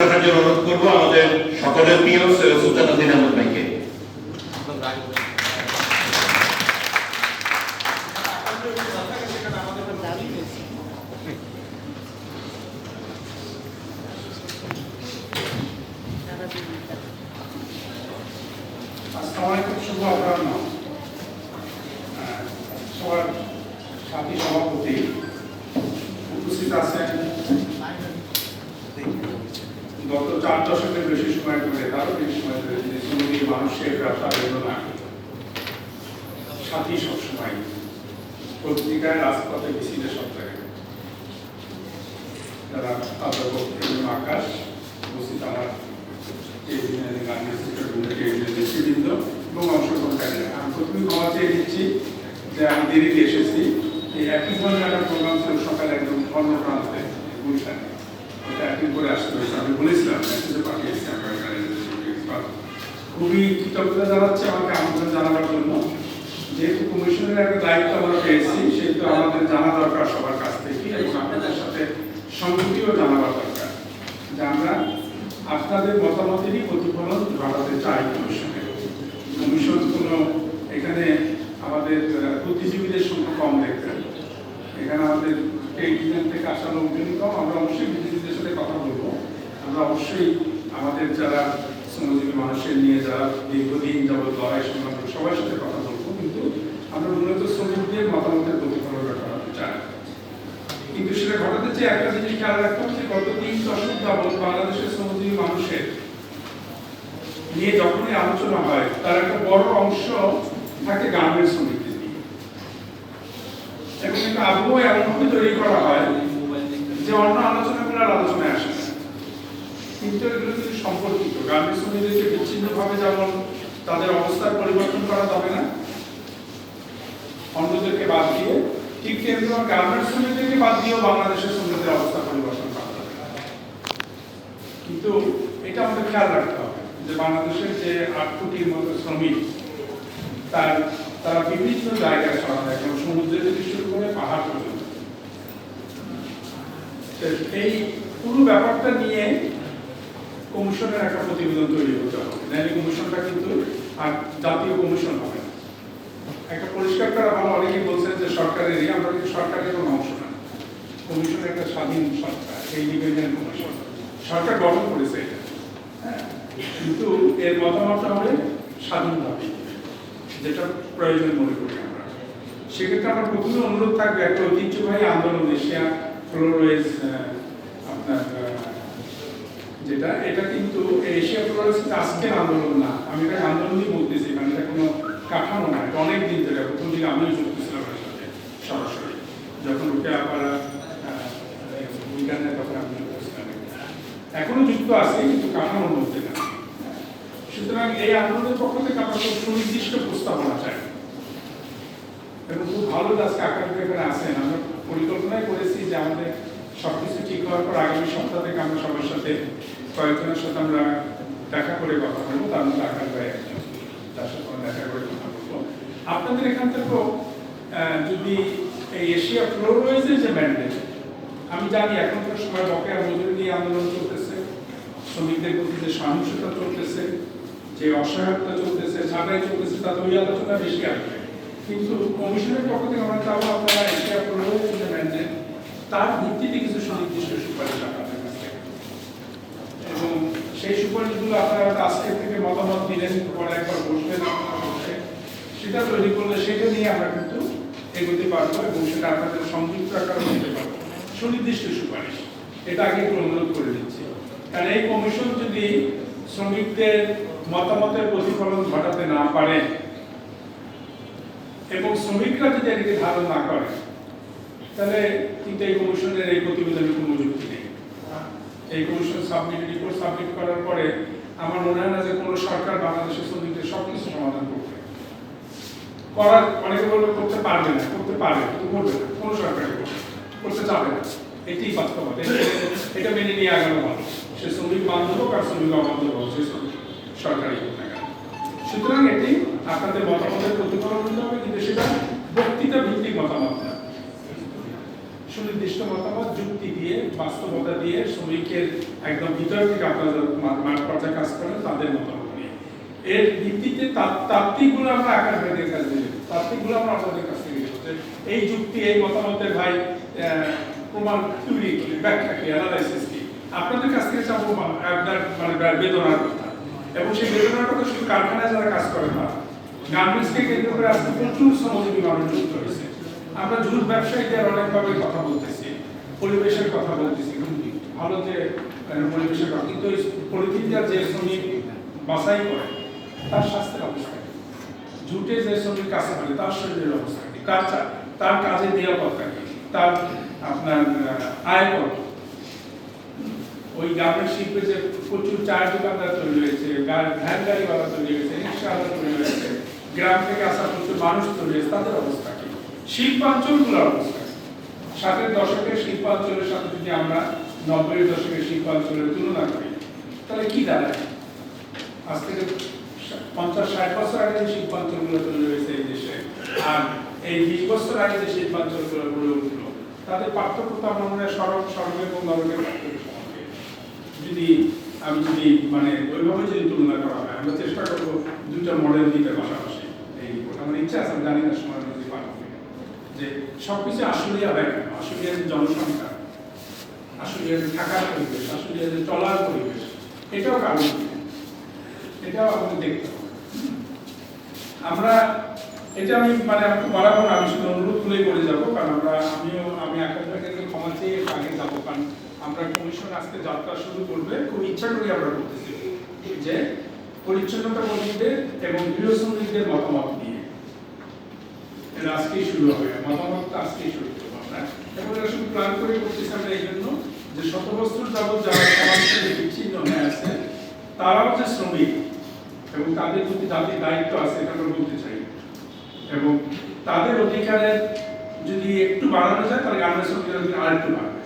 রাখার জন্য অনুরোধ করব আমাদের শুভ অপরাহ্ন আহ, সবার সাথী সভাপতি উপস্থিত আছেন গত চার দশকের বেশি সময় ধরে, তারও বেশি সময় ধরে যিনি শ্রমিক মানুষের ব্যবসা বেদনা সাথী সবসময় পত্রিকায়, রাজপথে মিছিলে সব আকাশ এবং আমি প্রথমে চেয়ে নিচ্ছি যে আমি দেরিতে এসেছি। এই একই ধরনের একটা প্রোগ্রাম ছিল সকালে একদম অন্য প্রান্তে, গুলশানে। ওটা একদিন করে খুবই কৃতজ্ঞতা জানাচ্ছি আমাকে আমন্ত্রণ জানাবার জন্য। যেহেতু কমিশনের একটা দায়িত্ব আমরা পেয়েছি, সেহেতু আমাদের জানা দরকার সবার কাছ থেকে এবং আপনাদের সাথে সংহতিও জানাবার দরকার যে আমরা আপনাদের মতামতেরই প্রতিফলন ঘটাতে চাই কমিশনে কমিশন কোনো এখানে আমাদের আহ, বুদ্ধিজীবীদের সংখ্যা কম দেখবেন এখানে আমাদের টেলিভিশন থেকে আসা লোকজনই আমরা অবশ্যই বুদ্ধিজীবীদের সাথে কথা বলব। আমরা অবশ্যই আমাদের যারা শ্রমজীবী মানুষের নিয়ে যারা দীর্ঘদিন যাবত লড়াই সংগ্রাম সবার সাথে কথা বলব, কিন্তু আমরা মূলত শ্রমিকদের মতামতের প্রতিফলন ঘটাতে চাই। কিন্তু সেটা ঘটাতে চেয়ে একটা জিনিস খেয়াল রাখতে যে গত তিন দশক যাবৎ বাংলাদেশের শ্রমজীবী মানুষের নিয়ে যখনই আলোচনা হয়, তার একটা বড় অংশ থাকে গার্মেন্টস শ্রমিকদের। এবং একটা আবহাওয়া এমনভাবে তৈরি করা হয় যে অন্য আলোচনাগুলো আর আলোচনায় আসে কিন্তু এগুলো কিন্তু সম্পর্কিত গার্মেন্টস শ্রমিকদেরকে বিচ্ছিন্নভাবে যেমন তাদের অবস্থার পরিবর্তন করা যাবে না, অন্যদেরকে বাদ দিয়ে, ঠিক তেমনি গার্মেন্টস শ্রমিকদেরকে বাদ দিয়েও বাংলাদেশের শ্রমিকদের অবস্থা পরিবর্তন করা যাবে কিন্তু এটা আমাদের খেয়াল রাখতে হবে যে বাংলাদেশের যে আট কোটির মতো শ্রমিক, তার তারা বিভিন্ন জায়গায় সরা যায় যেমন সমুদ্রে থেকে শুরু করে পাহাড় পর্যন্ত। এই পুরো ব্যাপারটা নিয়ে কমিশনের একটা প্রতিবেদন তৈরি হতে হবে। নাহলে কমিশনটা কিন্তু আর জাতীয় কমিশন হবে একটা পরিষ্কার করা ভালো অনেকেই বলছেন যে সরকারেরই আমরা কিন্তু সরকারের কোনো অংশ না। কমিশন একটা স্বাধীন সরকার এই ইন্ডিপেন্ডেন্ট কমিশন। সরকার গঠন করেছে এটা। হ্যাঁ, কিন্তু এর মতামতটা হবে স্বাধীনভাবে। যেটা প্রয়োজন মনে করি আমরা। সেক্ষেত্রে আমার প্রথমে অনুরোধ থাকবে, একটা ঐতিহ্যবাহী আন্দোলন এশিয়া ফ্লোরওয়েজ আপনার যেটা, এটা কিন্তু এশিয়া ফ্লোরওয়েজ আজকের আন্দোলন না। আমি এটা আন্দোলনই বলতেছি মানে এটা কোনো কাঠামো না। এটা অনেক দিন ধরে, প্রথম দিকে আমিও যুক্ত ছিলাম সাথে সরাসরি। যখন উঠে আপারা বিজ্ঞানের কথা আমি এখনও যুক্ত আছে, কিন্তু না সুতরাং এই আন্দোলনের পক্ষ থেকে আমরা খুব সুনির্দিষ্ট প্রস্তাবনা চাই। এবং খুব ভালো আজকে আকাশ এখানে আছেন। আমরা পরিকল্পনাই করেছি যে আমাদের সবকিছু ঠিক হওয়ার পর আগামী সপ্তাহ থেকে আমরা সবার সাথে কয়েকজনের সাথে আমরা দেখা করে কথা বলব। তার মধ্যে আকাশ ভাই একজন। তার সাথে দেখা করে কথা বলব। আপনাদের এখান থেকেও যদি এই এশিয়া ফ্লোরওয়েজের যে ম্যান্ডেট, আমি জানি এখনকার সময় বকেয়া মজুরি নিয়ে আন্দোলন চলতেছে। শ্রমিকদের প্রতি যে সহিংসতা চলতেছে যে অসহায়তা চলতেছে ছাড়াই চলতেছে তাতে ওই আলোচনা বেশি আসবে কিন্তু কমিশনের পক্ষ থেকে আমরা চাবো আপনারা এশিয়া প্রয়োগ যে তার ভিত্তিতে কিছু সুনির্দিষ্ট সুপারিশ আপনাদের কাছ। এবং সেই সুপারিশগুলো আপনারা আজকের থেকে মতামত দিলেন, পরে একবার বসবেন আপনারা বসে। সেটা তৈরি করলে সেটা নিয়ে আমরা কিন্তু এগোতে পারব এবং সেটা আপনাদের সংযুক্ত আকারে দিতে পারব। সুনির্দিষ্ট সুপারিশ। এটা আগে একটু অনুরোধ করে দিচ্ছি। কারণ এই কমিশন যদি শ্রমিকদের মতামতের প্রতিফলন ঘটাতে না পারে এবং শ্রমিকরা যদি এটাকে ধারণ না করে, তাহলে কিন্তু এই কমিশনের এই প্রতিবেদনের কোনো যুক্তি নেই। এই কমিশন সাবমিট রিপোর্ট সাবমিট করার পরে আমার মনে হয় না যে কোনো সরকার বাংলাদেশের শ্রমিকদের সব কিছু সমাধান করবে। করার অনেকে বলবে করতে পারবে না, করতে পারবে কিন্তু করবে না, কোনো সরকারই করতে চাবে না। এটাই বাস্তবতা, এটা- এটা মেনে নিয়ে আগানো ভালো। সে শ্রমিক বান্ধব হোক আর শ্রমিক অবান্ধব হোক সে সরকারি হোক না সুতরাং এটি আপনাদের মতামতের প্রতিফলন হতে হবে, কিন্তু সেটা বক্তৃতা ভিত্তিক মতামত না। সুনির্দিষ্ট মতামত, যুক্তি দিয়ে, বাস্তবতা দিয়ে শ্রমিকের একদম ভিতর থেকে আপনারা মাঠ পর্যায়ে কাজ করেন, তাদের মতামত এর ভিত্তিতে তাত্ত্বিকগুলো আমরা আকার ভেদে কাজ দিই তাত্ত্বিকগুলো আমরা আপনাদের কাছ থেকে যে এই যুক্তি, এই মতামতের ভাই প্রমাণ থিওরি কি ব্যাখ্যা কি অ্যানালাইসিস কি আপনাদের কাছ থেকে চাবো আপনার মানে বেদনার কথা। এবং সেই বেদনার কথা শুধু কারখানায় যারা কাজ করে না, গার্মেন্টসকে কেন্দ্র করে আজকে প্রচুর শ্রমজীবী মানুষ যুক্ত হয়েছে। আমরা জুট ব্যবসায়ীদের অনেকভাবে কথা বলতেছি, পরিবেশের কথা বলতেছি। ভালো যে পরিবেশের কথা। কিন্তু পলিথিনটা যে শ্রমিক বাছাই করে, তার স্বাস্থ্যের অবস্থা? জুটে যে শ্রমিক কাজ করে, তার শরীরের অবস্থা তার তার কাজের নিরাপত্তা তার আপনার আয় কত? ওই গার্মেন্ট শিল্পে যে প্রচুর চায়ের দোকানদার তৈরি হয়েছে ভ্যান গাড়িওয়ালা তৈরি হয়েছে, রিক্সাওয়ালা তৈরি হয়েছে, গ্রাম থেকে আসা প্রচুর মানুষ তৈরি হয়েছে, তাদের অবস্থা কি শিল্পাঞ্চলগুলোর অবস্থা? ষাটের দশকের শিল্পাঞ্চলের সাথে যদি আমরা নব্বই দশকের শিল্পাঞ্চলের তুলনা করি, তাহলে কি দাঁড়ায় আজ থেকে পঞ্চাশ, ষাট বছর আগে যে শিল্পাঞ্চলগুলো তৈরি হয়েছে এই দেশে, আর এই বিশ বছর আগে যে শিল্পাঞ্চলগুলো গড়ে উঠল, তাদের পার্থক্য তো আমার মনে হয় সড়ক সড়ক এবং নরকের পার্থক্য। যদি আমি যদি মানে ওইভাবে যদি তুলনা করা হয়, আমরা চেষ্টা করব দুটো মডেল দিতে পাশাপাশি। এই আমার ইচ্ছা আছে জানি না সময় যদি। যে সবকিছু আশুলিয়া হয় কেন আশুলিয়ার জনসংখ্যা আশুলিয়ার থাকার পরিবেশ আশুলিয়ার চলার পরিবেশ, এটাও কারণ এটাও আপনি দেখতে হবে। আমরা, এটা আমি মানে বাড়াবো আমি শুধু অনুরোধ করেই করে যাব, কারণ আমরা, আমিও, আমি কাছে ক্ষমা চেয়ে আগে যাব, কারণ আমরা কমিশন আজকে যাত্রা শুরু করবে, খুব ইচ্ছা করি আমরা করতেছি। যে পরিচ্ছন্নতা কর্মীদের এবং গৃহ শ্রমিকদের মতামত নিয়ে। এটা আজকেই শুরু হবে। মতামত আজকেই শুরু করব আমরা। এবং এটা শুধু প্ল্যান করে করতেছি আমরা এই জন্য যে শত বছর যাবৎ যারা সমাজ থেকে বিচ্ছিন্ন হয়ে আছে, তারাও যে শ্রমিক এবং তাদের প্রতি জাতির দায়িত্ব আছে, এটা আমরা বলতে চাই। এবং তাদের অধিকারের যদি একটু বাড়ানো যায়, তাহলে গার্মেন্টস শ্রমিকরা যদি আরেকটু বাড়বে